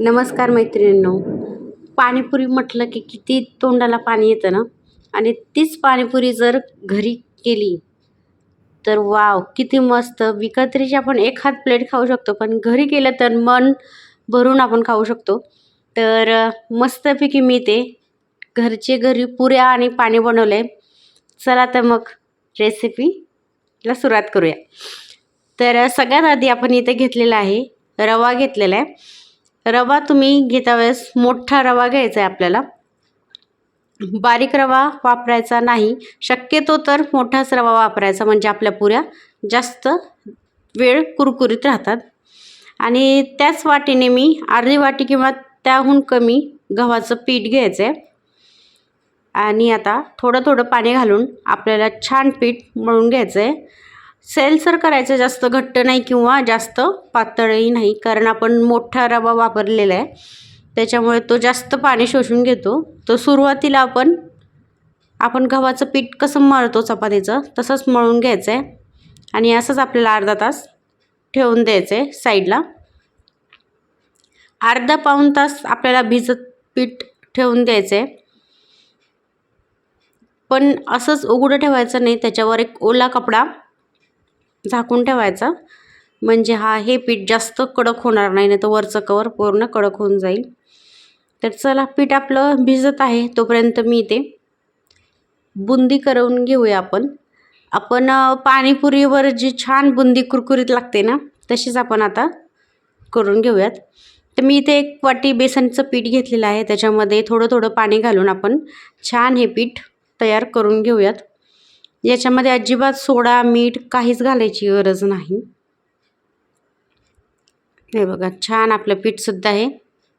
नमस्कार मैत्रिणींनो. पाणीपुरी म्हटलं की किती तोंडाला पाणी येतं ना? आणि तीच पाणीपुरी जर घरी केली तर वाव किती मस्त. विकत्रीची आपण एखाद प्लेट खाऊ शकतो पण घरी केलं तर मन भरून आपण खाऊ शकतो. तर मस्तपैकी मी ते घरचे घरी पुऱ्या आणि पाणी बनवलं आहे चला तर मग रेसिपीला सुरुवात करूया. तर सगळ्यात आधी आपण इथे घेतलेला आहे रवा घेतलेला आहे. रवा तुम्ही घेता वेळेस मोठा रवा घ्यायचा आहे आपल्याला. बारीक रवा वापरायचा नाही. शक्यतो तर मोठाच रवा वापरायचा म्हणजे आपल्या पुऱ्या जास्त वेळ कुरकुरीत राहतात. आणि त्याच वाटीने मी अर्धी वाटी किंवा त्याहून कमी गव्हाचं पीठ घ्यायचं आहे आणि आता थोडं थोडं पाणी घालून आपल्याला छान पीठ मळून घ्यायचं आहे सेलसर करायचं जास्त घट्ट नाही किंवा जास्त पातळही नाही कारण आपण मोठा रवा वापरलेला आहे. त्याच्यामुळे तो जास्त पाणी शोषून घेतो. तो सुरुवातीला आपण आपण गव्हाचं पीठ कसं मळतो चपातीचं तसंच मळून घ्यायचं आहे आणि असंच आपल्याला अर्धा तास ठेवून द्यायचं आहे साईडला. अर्धा पाऊण तास आपल्याला भिजत पीठ ठेवून द्यायचं आहे पण असंच उघडं ठेवायचं नाही त्याच्यावर एक ओला कपडा झाकून ठेवायचा. म्हणजे हा हे पीठ जास्त कडक होणार नाही नाही तर वरचं कवर पूर्ण कडक होऊन जाईल. तर चला पीठ आपलं भिजत आहे तोपर्यंत मी इथे बुंदी करून घेऊया आपण. आपण पाणीपुरीवर जी छान बुंदी कुरकुरीत लागते ना तशीच आपण आता करून घेऊयात. तर मी इथे एक वाटी बेसनचं पीठ घेतलेलं आहे त्याच्यामध्ये थोडं थोडं पाणी घालून आपण छान हे पीठ तयार करून घेऊयात. याच्यामध्ये अजिबात सोडा मीठ काहीच घालायची गरज नाही. हे बघा छान आपलं पीठसुद्धा हे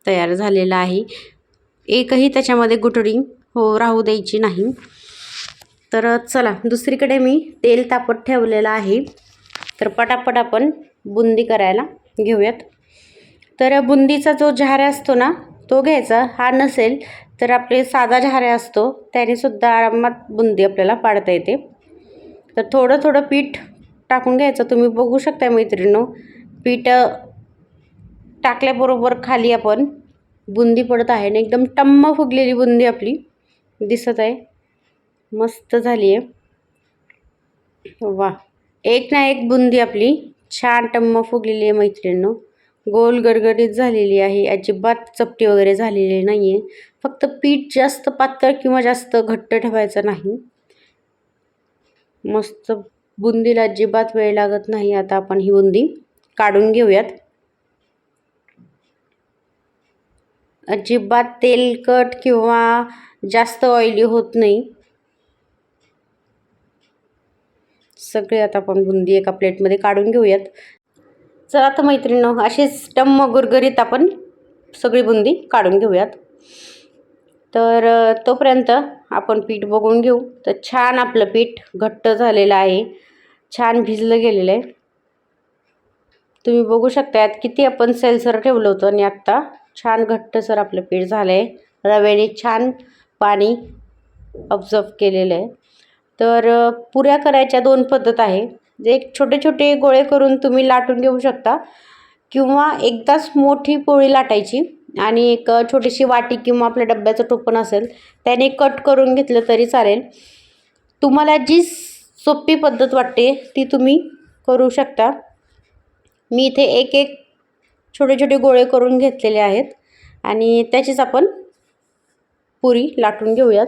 तयार झालेलं आहे. एकही त्याच्यामध्ये गुटडी हो राहू द्यायची नाही. तर चला दुसरीकडे मी तेल तापत ठेवलेलं आहे. तर पटापट आपण बुंदी करायला घेऊयात. तर बुंदीचा जो झाऱ्या असतो ना तो घ्यायचा. हा नसेल तर आपले साधा झाऱ्या असतो त्यानेसुद्धा आरामात बुंदी आपल्याला पाडता येते. तर थोडं थोडं पीठ टाकून घ्यायचं. तुम्ही बघू शकता मैत्रिणीनो पीठ टाकल्याबरोबर खाली आपण बुंदी पडत आहे आणि एकदम टम्म फुगलेली बुंदी आपली दिसत आहे. मस्त झाली आहे. वा एक ना एक बुंदी आपली छान टम्म फुगलेली आहे मैत्रिणीनो. गोल गरगरीत झालेली आहे. अजिबात चपटी वगैरे झालेली नाही आहे फक्त पीठ जास्त पातळ किंवा जास्त घट्ट ठेवायचं नाही. मस्त बुंदीला अजिबात वेळ लागत नाही. आता आपण ही बुंदी काढून घेऊयात. अजिबात तेलकट किंवा जास्त ऑइली होत नाही. सगळे आता आपण बुंदी एका प्लेटमध्ये काढून घेऊयात. चला तर मैत्रिणी अशीच टम्म गुरगरीत आपण सगळी बुंदी काढून घेऊयात. तर तोपर्यंत आपण पीठ बघून घेऊ. तर छान आपलं पीठ घट्ट झालेलं आहे. छान भिजलं गेलेलं आहे. तुम्ही बघू शकता किती आपण सेलसर ठेवलं होतं आणि आत्ता छान घट्टसर आपलं पीठ झालं आहे रव्याने छान पाणी ऑब्झर्व केलेलं आहे. तर पुऱ्या करायच्या दोन पद्धत आहे. एक छोटे छोटे गोळे करून तुम्ही लाटून घेऊ शकता किंवा एकदाच मोठी पोळी लाटायची. आणि एक छोटीशी वाटी किंवा आपल्या डब्याचं टोपण असेल त्याने कट करून घेतलं तरी चालेल. तुम्हाला जी सोपी पद्धत वाटते ती तुम्ही करू शकता. मी इथे एक एक छोटे छोटे गोळे करून घेतलेले आहेत आणि त्याचीच आपण पुरी लाटून घेऊयात.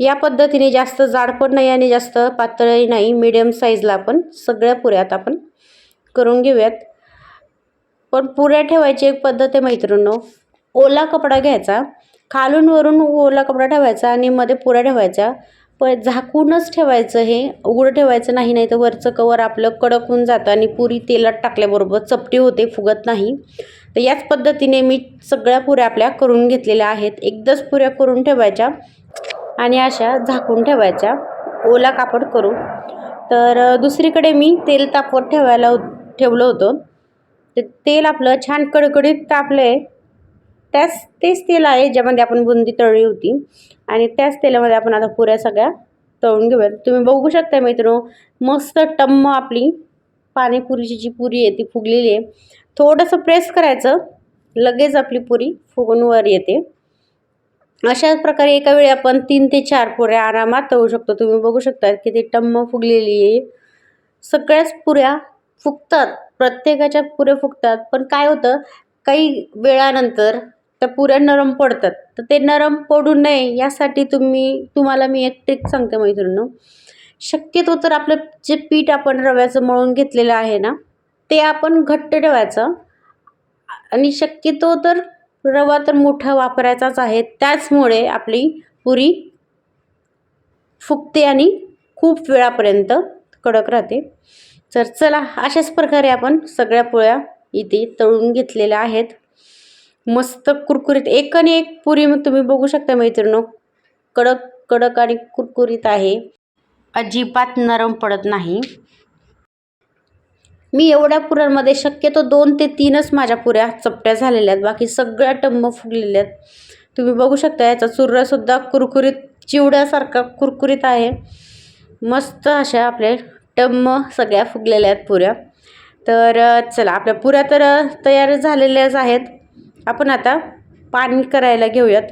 या पद्धतीने जास्त जाड पण नाही आणि जास्त पातळही नाही मिडियम साईजला आपण सगळ्या पुऱ्यात आपण करून घेऊयात. पण पुऱ्या ठेवायची एक पद्धत आहे मैत्रिणींनो. ओला कपडा घ्यायचा खालून वरून ओला कपडा ठेवायचा आणि मध्ये पुऱ्या ठेवायच्या. पण झाकूनच ठेवायचं हे उघडं ठेवायचं नाही नाही तर वरचं कवर आपलं कडक होऊन जातं आणि पुरी तेलात टाकल्याबरोबर चपटी होते फुगत नाही. तर याच पद्धतीने मी सगळ्या पुऱ्या आपल्या करून घेतलेल्या आहेत. एकदाच पुऱ्या करून ठेवायच्या आणि अशा झाकून ठेवायच्या. ओला कापड करून तर दुसरीकडे मी तेल तापवत ठेवायला ठेवलं होतं. ते तेल आपलं छान कडकडीत तापलं आहे त्याच तेच तेल आहे ज्यामध्ये आपण बुंदी तळली होती. आणि त्याच तेलामध्ये आपण आता पुऱ्या सगळ्या तळून घेऊयात. तुम्ही बघू शकता मित्रो मस्त टम्म आपली पाणीपुरीची जी पुरी आहे ती फुगलेली आहे. थोडंसं प्रेस करायचं लगेच आपली पुरी फुगून वर येते. अशाच प्रकारे एका वेळी आपण तीन ते चार पुऱ्या आरामात तळू शकतो. तुम्ही बघू शकता की ती टम्म फुगलेली आहे. सगळ्याच पुऱ्या फुगतात. प्रत्येकाच्या पुऱ्या फुगतात पण काय होतं काही वेळानंतर त्या पुऱ्या नरम पडतात. तर ते नरम पडू नये यासाठी तुम्ही तुम्हाला मी एक ट्रिक सांगते मैत्रिणी शक्यतो तर आपलं जे पीठ आपण रव्याचं मळून घेतलेलं आहे ना ते आपण घट्ट ठेवायचं. आणि शक्यतो तर रवा तर मोठा वापरायचाच आहे. त्याचमुळे आपली पुरी फुगते आणि खूप वेळापर्यंत कडक राहते. तर चला अशाच प्रकारे आपण सगळ्या पोळ्या इथे तळून घेतलेल्या आहेत. मस्त कुरकुरीत एक आणि एक पुरी मग तुम्ही बघू शकता मैत्रिणो. कडक कडक आणि कुरकुरीत आहे. अजिबात नरम पडत नाही. मी एवढ्या पुऱ्यांमध्ये शक्यतो दोन ते तीनच माझ्या पुऱ्या चपट्या झालेल्या आहेत. बाकी सगळ्या टंब फुगलेल्या आहेत. तुम्ही बघू शकता याचा चुर्रासुद्धा कुरकुरीत चिवड्यासारखा कुरकुरीत आहे. मस्त अशा आपल्या टम्म सगळ्या फुगलेल्या आहेत पुऱ्या. तर चला आपल्या पुऱ्या तर तयार झालेल्याच आहेत. आपण आता पाणी करायला घेऊयात.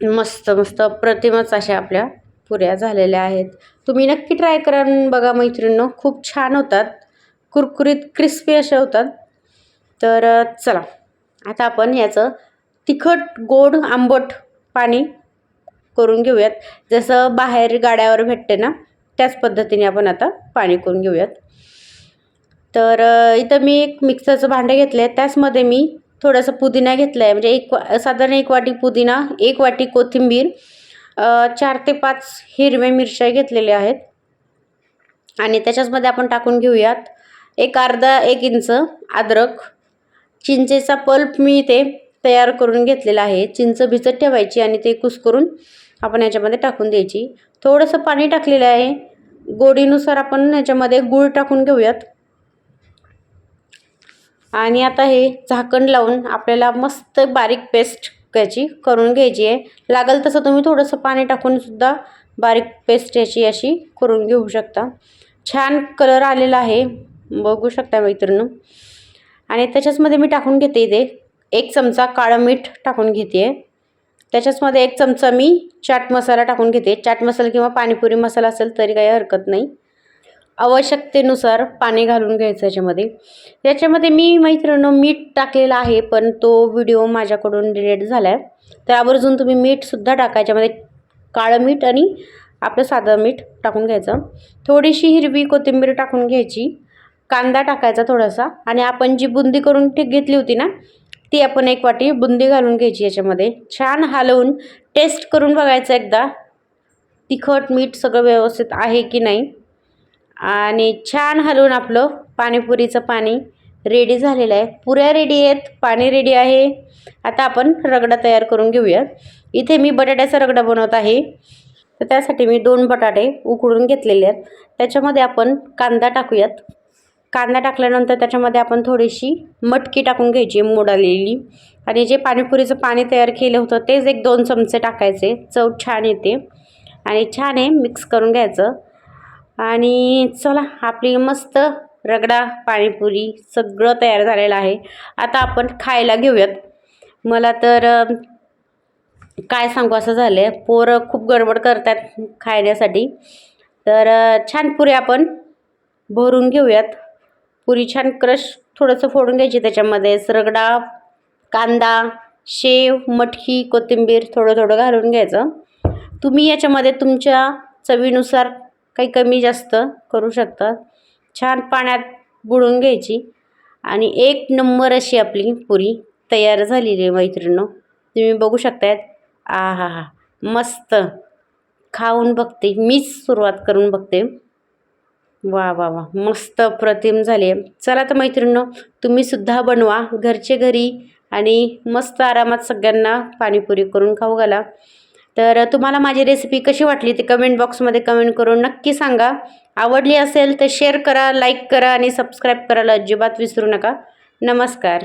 मस्त मस्त प्रतिमच अशा आपल्या पुऱ्या झालेल्या आहेत. तुम्ही नक्की ट्राय करा बघा मैत्रिणींनो खूप छान होतात. कुरकुरीत क्रिस्पी अशा होतात. तर चला आता आपण याचं तिखट गोड आंबट पाणी करून घेऊयात. जसं बाहेर गाड्यावर भेटते ना त्याच पद्धतीने आपण आता पाणी करून घेऊयात. तर इथं मी एक मिक्सरचं भांडं घेतलं आहे त्याचमध्ये मी थोडंसं पुदिना घेतला आहे म्हणजे एक साधारण एक वाटी पुदिना एक वाटी कोथिंबीर चार ते पाच हिरव्या मिरच्या घेतलेल्या आहेत. आणि त्याच्याचमध्ये आपण टाकून घेऊयात एक अर्धा एक इंच अद्रक. चिंचेचा पल्प मी ते तयार करून घेतलेला आहे. चिंच भिजत ठेवायची आणि ते कुस्करून आपण याच्यामध्ये टाकून द्यायची. थोडंसं पाणी टाकलेलं आहे. गोडीनुसार आपण याच्यामध्ये गूळ टाकून घेऊयात. आणि आता हे झाकण लावून आपल्याला मस्त बारीक पेस्ट याची करून घ्यायची आहे. लागेल तसं तुम्ही थोडंसं पाणी टाकूनसुद्धा बारीक पेस्ट याची अशी करून घेऊ शकता. छान कलर आलेला आहे. बघू शकता मैत्रिणं आणि त्याच्याचमध्ये मी टाकून घेते इथे एक चमचा काळं मीठ टाकून घेते. आहे त्याच्याचमध्ये एक चमचा मी चाट मसाला टाकून घेते. चाट मसाला किंवा पाणीपुरी मसाला असेल तरी काही हरकत नाही. आवश्यकतेनुसार पाणी घालून घ्यायचं याच्यामध्ये. याच्यामध्ये मी मैत्रिणीनं मीठ टाकलेलं आहे पण तो व्हिडिओ माझ्याकडून डिलीट झाला आहे तर आवर्जून तुम्ही मीठसुद्धा टाका. याच्यामध्ये काळं मीठ आणि आपलं साधं मीठ टाकून घ्यायचं. थोडीशी हिरवी कोथिंबीर टाकून घ्यायची. कांदा टाकायचा थोडासा. आणि आपण जी बुंदी करून ठीक घेतली होती ना ती आपण एक वाटी बुंदी घालून घ्यायची याच्यामध्ये. छान हलवून टेस्ट करून बघायचं एकदा. तिखट मीठ सगळं व्यवस्थित आहे की नाही? आणि छान हलवून आपलं पाणीपुरीचं पाणी रेडी झालेलं आहे. पुऱ्या रेडी आहेत पाणी रेडी आहे. आता आपण रगडा तयार करून घेऊयात इथे मी बटाट्याचा रगडा बनवत आहे. तर त्यासाठी मी दोन बटाटे उकडून घेतलेले आहेत. त्याच्यामध्ये आपण कांदा टाकूयात. कांदा टाकल्यानंतर त्याच्यामध्ये आपण थोडीशी मटकी टाकून घ्यायची मोड आलेली आणि जे पाणीपुरीचं पाणी तयार केलं होतं तेच एक दोन चमचे टाकायचे. चव छान येते. आणि छान आहे मिक्स करून घ्यायचं. आणि चला आपली मस्त रगडा पाणीपुरी सगळं तयार झालेलं आहे. आता आपण खायला घेऊयात. मला तर काय सांगू असं झालं आहे पोरं खूप गडबड करतात खाण्यासाठी तर छान पुरी आपण भरून घेऊयात. पुरी छान क्रश थोडंसं फोडून घ्यायची त्याच्यामध्ये. रगडा कांदा शेव मटकी कोथिंबीर थोडं थोडं घालून घ्यायचं. तुम्ही याच्यामध्ये तुमच्या चवीनुसार काही कमी जास्त करू शकता. छान पाण्यात बुडून घ्यायची. आणि एक नंबर अशी आपली पुरी तयार झालेली आहे मैत्रिणीनं. तुम्ही बघू शकतायत. आ हा हा मस्त. खाऊन बघते. मीच सुरुवात करून बघते. वा वा वा. मस्त प्रतिम झाली. आहे चला तर मैत्रिणींनो तुम्हीसुद्धा बनवा घरचे घरी आणि मस्त आरामात सगळ्यांना पाणीपुरी करून खाऊ घाला. तर तुम्हाला माझी रेसिपी कशी वाटली ते कमेंट बॉक्समध्ये कमेंट करून नक्की सांगा. आवडली असेल तर शेअर करा लाईक करा आणि सबस्क्राईब करायला अजिबात विसरू नका. नमस्कार.